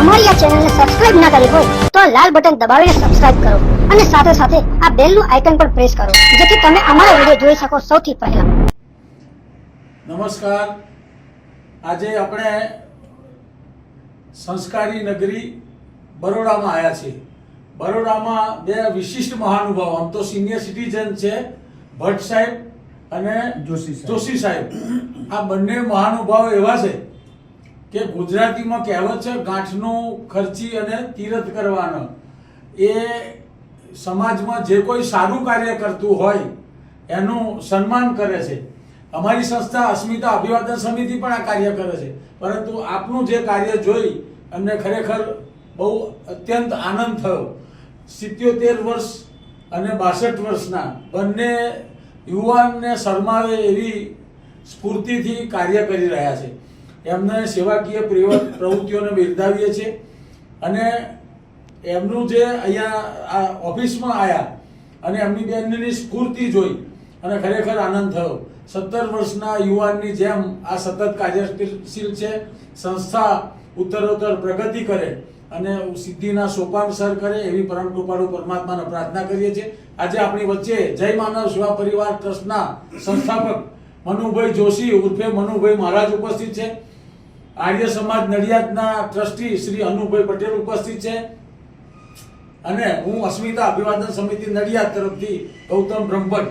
અમારી આ ચેનલને સબસ્ક્રાઇબ ના કરી હોય તો આ લાલ બટન દબાવીને સબસ્ક્રાઇબ કરો અને સાથે સાથે આ બેલનું આઇકન પણ પ્રેસ કરો જેથી તમે અમારા વીડિયો જોઈ શકો સૌથી પહેલા. નમસ્કાર. આજે આપણે સંસ્કારી નગરી બરોડામાં આવ્યા છીએ. બરોડામાં બે વિશિષ્ટ મહાનુભાવ આમ તો સિનિયર સિટીઝન છે ભટ્ટ સાહેબ અને જોશી જોશી સાહેબ. આ બંને મહાનુભાવ એવા છે કે ગુજરાતીમાં કહેવત છે, ગાંઠનું ખર્ચી અને તીરથ કરવાનો. એ સમાજમાં જે કોઈ સારું કાર્ય કરતું હોય, એનું સન્માન કરે છે. અમારી સંસ્થા અસ્મિતા અભિવાદન સમિતિ પણ આ કાર્ય કરે છે. પરંતુ આપનું જે કાર્ય જોઈ, અમને ખરેખર બહુ અત્યંત આનંદ થયો. સિત્યોતેર વર્ષ અને બાસઠ વર્ષના બંને યુવાનને શરમાવે એવી સ્ફૂર્તિથી કાર્ય કરી રહ્યા છે. એમને સેવાકીય પ્રેવ- પ્રવૃત્તિઓને બિરદાવીએ છીએ. અને એમનું જે અહીંયા આ ઓફિસમાં આવ્યા અને એમની બેનની સ્ફૂર્તિ જોઈ અને ખરેખર આનંદ થયો. સત્તર વર્ષના યુવાનની જેમ આ સતત કાર્યશીલ છે, સંસ્થા ઉત્તરોત્તર પ્રગતિ કરે અને સિદ્ધિના સોપાન સર કરે એવી પરમ કૃપાળુ પરમાત્માને પ્રાર્થના કરીએ છીએ. આજે આપણી વચ્ચે જય માનવ સેવા પરિવાર ટ્રસ્ટના સંસ્થાપક મનુભાઈ જોશી ઉર્ફે મનુભાઈ મહારાજ ઉપસ્થિત છે. આર્ય સમાજ નડિયાદના ટ્રસ્ટી શ્રી અનુભાઈ પટેલ ઉપસ્થિત છે. અને હું અસ્મિતા અભિવાદન સમિતિ નડિયાદ તરફથી ગૌતમ બ્રહ્મભટ્ટ.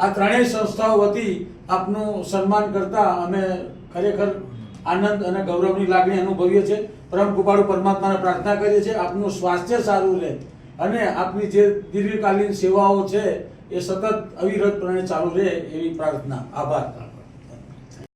આ ત્રણેય સંસ્થાઓ વતી આપનું સન્માન કરતા અમે ખરેખર આનંદ અને ગૌરવની લાગણી અનુભવીએ છીએ. પરમ કૃપાળુ પરમાત્માને પ્રાર્થના કરીએ છીએ. આપનું સ્વાસ્થ્ય સારું રહે અને આપની જે દીર્ઘકાલીન સેવાઓ છે એ સતત અવિરતપણે ચાલુ રહે એવી પ્રાર્થના. આભાર.